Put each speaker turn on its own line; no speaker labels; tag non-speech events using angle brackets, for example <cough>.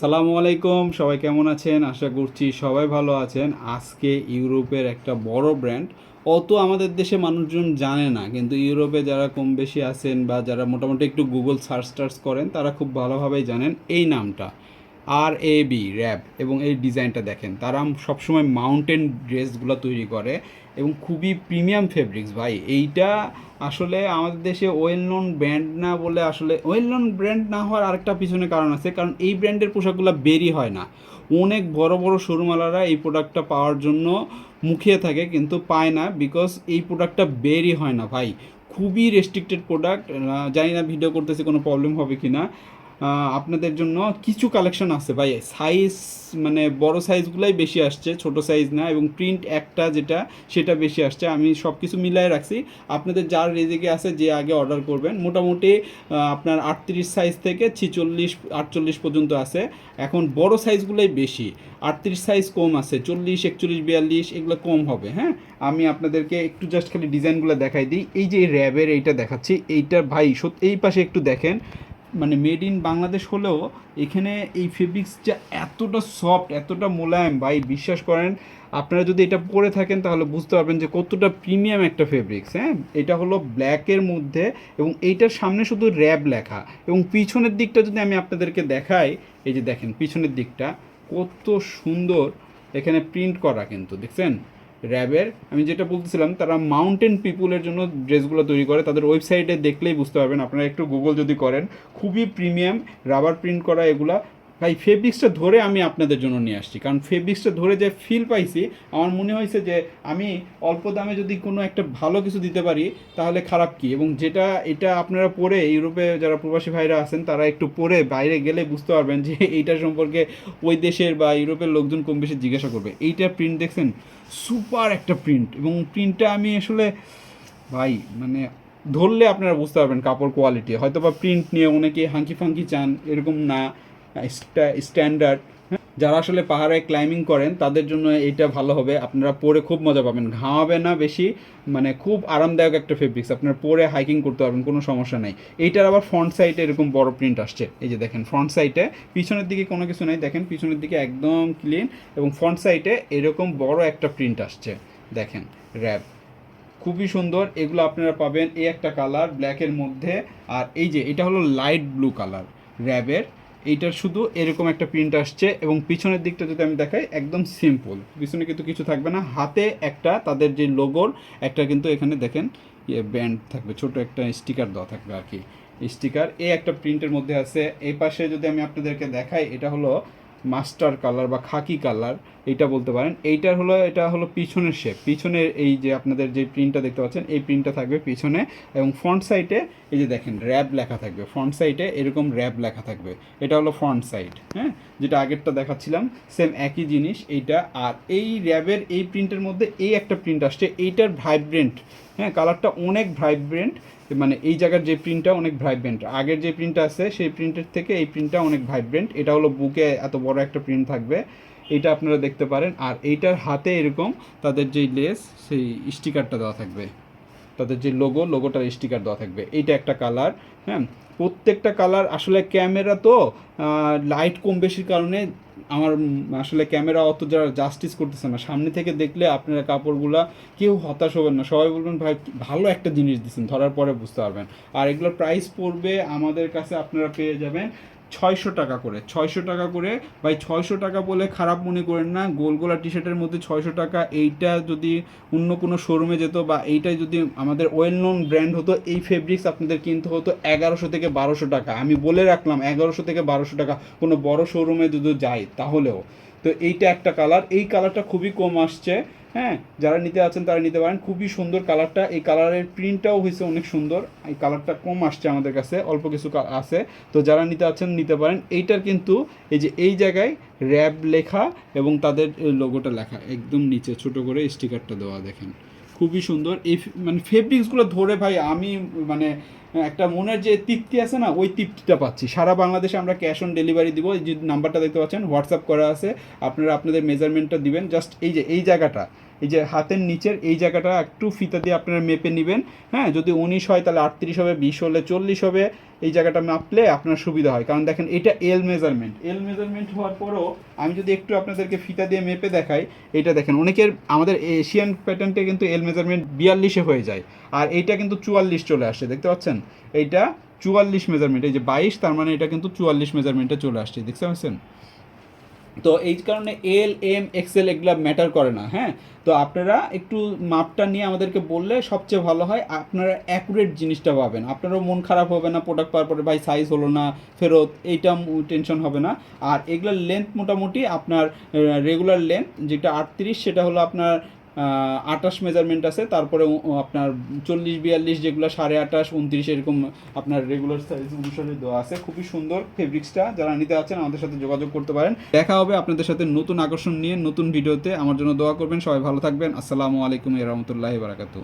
সালামু আলাইকুম, সবাই কেমন আছেন? আশা করছি সবাই ভালো আছেন। আজকে ইউরোপের একটা বড় ব্র্যান্ড অত আমাদের দেশে মানুষজন জানে না, কিন্তু ইউরোপে যারা কম বেশি আছেন বা যারা মোটামুটি একটু গুগল সার্চ টার্চ করেন, তারা খুব ভালোভাবেই জানেন এই নামটা। আর এ বি র্যাব এবং এই ডিজাইনটা দেখেন। তারা সবসময় মাউন্টেন ড্রেসগুলো তৈরি করে। এবং খুবই প্রিমিয়াম ফেব্রিক্স ভাই। এইটা আসলে আমাদের দেশে ওয়েল নোন ব্র্যান্ড না বলে আসলে ওয়েল নোন ব্র্যান্ড না হওয়ার আরেকটা পিছনে কারণ আছে, কারণ এই ব্র্যান্ডের পোশাকগুলো বেরি হয় না। অনেক বড় বড় শোরুমওয়ালারা এই প্রোডাক্টটা পাওয়ার জন্য মুখিয়ে থাকে, কিন্তু পায় না বিকজ এই প্রোডাক্টটা বেরি হয় না, ভাই। খুবই রেস্ট্রিক্টেড প্রোডাক্ট জানি না ভিডিও করতেছে কোনো প্রবলেম হবে কি না আপনাদের জন্য কিছু কালেকশন আছে ভাই। সাইজ মানে বড় সাইজগুলাই বেশি আসছে, ছোট সাইজ না এবং প্রিন্ট একটা যেটা, সেটা বেশি আসছে। আমি সব কিছু মিলাই রাখছি। আপনাদের যার রেজিকে আছে যে আগে অর্ডার করবেন। মোটামুটি আপনার আটত্রিশ সাইজ থেকে ছিচল্লিশ, আটচল্লিশ পর্যন্ত আছে। এখন বড় সাইজগুলোই বেশি। আটত্রিশ সাইজ কম আছে, চল্লিশ, একচল্লিশ, বিয়াল্লিশ, এগুলো কম হবে হ্যাঁ? আমি আপনাদেরকে একটু জাস্ট খালি ডিজাইনগুলো দেখাই দিই। এই যে র্যাবের এইটা দেখাচ্ছি। এইটা ভাই সত্যি এই পাশে একটু দেখেন। মানে মেড ইন বাংলাদেশ হলেও এখানে এই ফেব্রিক্সটা এতটা সফট এতটা মোলায়েম, ভাই, বিশ্বাস করেন, আপনারা যদি এটা পরে থাকেন তাহলে বুঝতে পারবেন যে কতটা প্রিমিয়াম একটা ফেব্রিক্স হ্যাঁ? এটা হলো ব্ল্যাকের মধ্যে এবং এইটার সামনে শুধু র্যাব লেখা এবং পিছনের দিকটা যদি আমি আপনাদেরকে দেখাই, এই যে দেখেন, পিছনের দিকটা কত সুন্দর এখানে প্রিন্ট করা কিন্তু, দেখছেন? র্যাবের। আমি যেটা বলতেছিলাম, তারা মাউন্টেন পিপুলের জন্য ড্রেসগুলো তৈরি করে। তাদের ওয়েবসাইটে দেখলেই বুঝতে পারবেন। আপনারা একটু গুগল যদি করেন, খুবই প্রিমিয়াম রাবার প্রিন্ট করা এগুলা ভাই ফেব্রিক্সটা ধরে আমি আপনাদের জন্য নিয়ে আসছি। কারণ ফেব্রিক্সটা ধরে যে ফিল পাইছি, আমার মনে হয়েছে যে আমি অল্প দামে যদি কোনো একটা ভালো কিছু দিতে পারি, তাহলে খারাপ কি? এবং যেটা, এটা আপনারা পরে ইউরোপে যারা প্রবাসী ভাইরা আছেন, তারা একটু পরে বাইরে গেলে বুঝতে পারবেন যে <laughs> এইটা সম্পর্কে ওই দেশের বা ইউরোপের লোকজন কম বেশি জিজ্ঞাসা করবে। এইটা প্রিন্ট দেখছেন? সুপার একটা প্রিন্ট এবং প্রিন্টটা আমি আসলে, ভাই মানে ধরলে আপনারা বুঝতে পারবেন কাপড় কোয়ালিটি হয়তো বা প্রিন্ট নিয়ে অনেকে হাঙ্কি ফাঙ্কি চান, এরকম না। স্ট্যান্ডার্ড। যারা আসলে পাহাড়ে ক্লাইম্বিং করেন, তাদের জন্য এটা ভালো হবে। আপনারা পরে খুব মজা পাবেন। ঘামাবে না বেশি মানে খুব আরামদায়ক একটা ফেব্রিক্স আপনারা পরে হাইকিং করতে পারবেন, কোনো সমস্যা নেই। এইটার আবার ফ্রন্ট সাইডে এরকম বড় প্রিন্ট আসছে। এই যে দেখেন ফ্রন্ট সাইডে পিছনের দিকে কোনো কিছু নেই। দেখেন, পিছনের দিকে একদম ক্লিন এবং ফ্রন্ট সাইডে এরকম বড় একটা প্রিন্ট আসছে। দেখেন র্যাব খুবই সুন্দর। এগুলো আপনারা পাবেন এই একটা কালার ব্ল্যাকের মধ্যে। আর এই যে, এটা হলো লাইট ব্লু কালার র্যাবের এইটার শুধু এরকম একটা প্রিন্ট আসছে এবং পিছনের দিকটা যদি আমি দেখাই, একদম সিম্পল পিছনে কিন্তু কিছু থাকবে না। হাতে একটা তাদের যে লোগোর একটা কিন্তু এখানে দেখেন ইয়ে ব্যান্ড থাকবে, ছোট একটা স্টিকার দেওয়া থাকবে আর কি। স্টিকার এই একটা প্রিন্টের মধ্যে আছে। এই পাশে যদি আমি আপনাদেরকে দেখাই, এটা হলো মাস্টার কালার বা খাকি কালার, এইটা বলতে পারেন। এইটার হলো, এটা হলো পিছনের শেপ পিছনের এই যে আপনাদের যে প্রিন্টটা দেখতে পাচ্ছেন, এই প্রিন্টটা থাকবে পিছনে এবং ফ্রন্ট সাইডে এই যে দেখেন র্যাব লেখা থাকবে। ফ্রন্ট সাইডে এরকম র্যাব লেখা থাকবে। এটা হলো ফ্রন্ট সাইড হ্যাঁ? যেটা আগেরটা দেখাচ্ছিলাম সেম একই জিনিস, এইটা। আর এই র্যাবের এই প্রিন্টের মধ্যে এই একটা প্রিন্ট আসছে, এইটার ভাইব্রেন্ট হ্যাঁ কালারটা অনেক ভাইব্রেন্ট মানে এই জায়গার যে প্রিন্টটা অনেক ভাইব্রেন্ট আগের যে প্রিন্টটা আছে, সেই প্রিন্টের থেকে এই প্রিন্টটা অনেক ভাইব্রেন্ট এটা হলো বুকে এত বড় একটা প্রিন্ট থাকবে। এটা আপনারা দেখতে পারেন। আর এইটার হাতে এরকম তাদের যেই লেস সেই স্টিকারটা দেওয়া থাকবে। তাদের যে লোগো লোগোটার স্টিকার দেওয়া থাকবে। এইটা একটা কালার হ্যাঁ? প্রত্যেকটা কালার আসলে ক্যামেরা তো লাইট কম বেশির কারণে আমার, আসলে ক্যামেরা অত যারা জাস্টিস করতেছে না। সামনে থেকে দেখলে আপনারা কাপড়গুলা কেউ হতাশ হবেন না। সবাই বলবেন, ভাই, ভালো একটা জিনিস দিচ্ছেন ধরার পরে বুঝতে পারবেন। আর এগুলোর প্রাইস পড়বে আমাদের কাছে, আপনারা পেয়ে যাবেন ছয়শো টাকা করে, ছয়শো টাকা করে, ভাই ছয়শো টাকা বলে খারাপ মনে করেন না গোলগোলা টি শার্টের মধ্যে ছয়শো টাকা, এইটা যদি অন্য কোনো শোরুমে যেত বা এইটাই যদি আমাদের ওয়েল নোন ব্র্যান্ড হতো, এই ফেব্রিক্স আপনাদের কিনতে হতো এগারোশো থেকে বারোশো টাকা। আমি বলে রাখলাম, এগারোশো থেকে বারোশো টাকা, কোনো বড় শোরুমে যদি যাই তাহলেও। তো এইটা একটা কালার এই কালারটা খুবই কম আসছে। হ্যাঁ যারা নিতে আছেন তারা নিতে পারেন। খুবই সুন্দর কালারটা। এই কালারের প্রিন্টটাও হয়েছে অনেক সুন্দর। এই কালারটা কম আসছে আমাদের কাছে, অল্প কিছু আছে। তো যারা নিতে আছেন, নিতে পারেন। এইটার কিন্তু এই যে এই জায়গায় র্যাব লেখা এবং তাদের লোগোটা লেখা। একদম নিচে ছোট করে স্টিকারটা দেওয়া, দেখেন। খুবই সুন্দর। এই মানে ফেব্রিক্সগুলো ধরে ভাই আমি মানে একটা মনের যে তৃপ্তি আছে না, ওই তৃপ্তিটা পাচ্ছি। সারা বাংলাদেশে আমরা ক্যাশ অন ডেলিভারি দিব। যে নাম্বারটা দেখতে পাচ্ছেন হোয়াটসঅ্যাপ করা আছে। আপনারা আপনাদের মেজারমেন্টটা দিবেন। জাস্ট এই যে, এই জায়গাটা। এই যে হাতের নিচের এই জায়গাটা একটু ফিতা দিয়ে আপনারা মেপে নেবেন। হ্যাঁ যদি উনিশ হয় তাহলে আটত্রিশ হবে, বিশ হলে চল্লিশ হবে। এই জায়গাটা মাপলে আপনার সুবিধা হয়। কারণ দেখেন, এটা এল মেজারমেন্ট এল মেজারমেন্ট হওয়ার পরও আমি যদি একটু আপনাদেরকে ফিতা দিয়ে মেপে দেখাই, এটা দেখেন, অনেকের আমাদের এশিয়ান প্যাটার্নটা কিন্তু এল মেজারমেন্ট বিয়াল্লিশে হয়ে যায়। আর এইটা কিন্তু চুয়াল্লিশ চলে আসছে, দেখতে পাচ্ছেন? এইটা চুয়াল্লিশ মেজারমেন্ট এই যে বাইশ, তার মানে এটা কিন্তু চুয়াল্লিশ মেজারমেন্টে চলে আসছে, দেখতে পাচ্ছেন? তো এই কারণে এল এম এক্সেল এগুলো ম্যাটার করে না হ্যাঁ? তো আপনারা একটু মাপটা নিয়ে আমাদেরকে বললে সবচেয়ে ভালো হয়। আপনারা অ্যাকুরেট জিনিসটা পাবেন। আপনারও মন খারাপ হবে না প্রোডাক্ট পাওয়ার পরে, ভাই সাইজ হলো না, ফেরত এইটা টেনশন হবে না। আর এগুলোর লেন্থ মোটামুটি আপনার রেগুলার লেন্থ যেটা আটত্রিশ, সেটা হলো আপনার আটাশ মেজারমেন্ট আছে, তারপরে আপনার চল্লিশ, বিয়াল্লিশ যেগুলো সাড়ে আটাশ উনত্রিশ এরকম আপনার রেগুলার সাইজ অনুসারে দেওয়া আছে। খুবই সুন্দর ফেব্রিক্সটা যারা নিতে আছেন আমাদের সাথে যোগাযোগ করতে পারেন। দেখা হবে আপনাদের সাথে নতুন আকর্ষণ নিয়ে নতুন ভিডিওতে আমার জন্য দোয়া করবেন, সবাই ভালো থাকবেন। আসসালামু আলাইকুম রহমতুল্লাহ বারাকাতু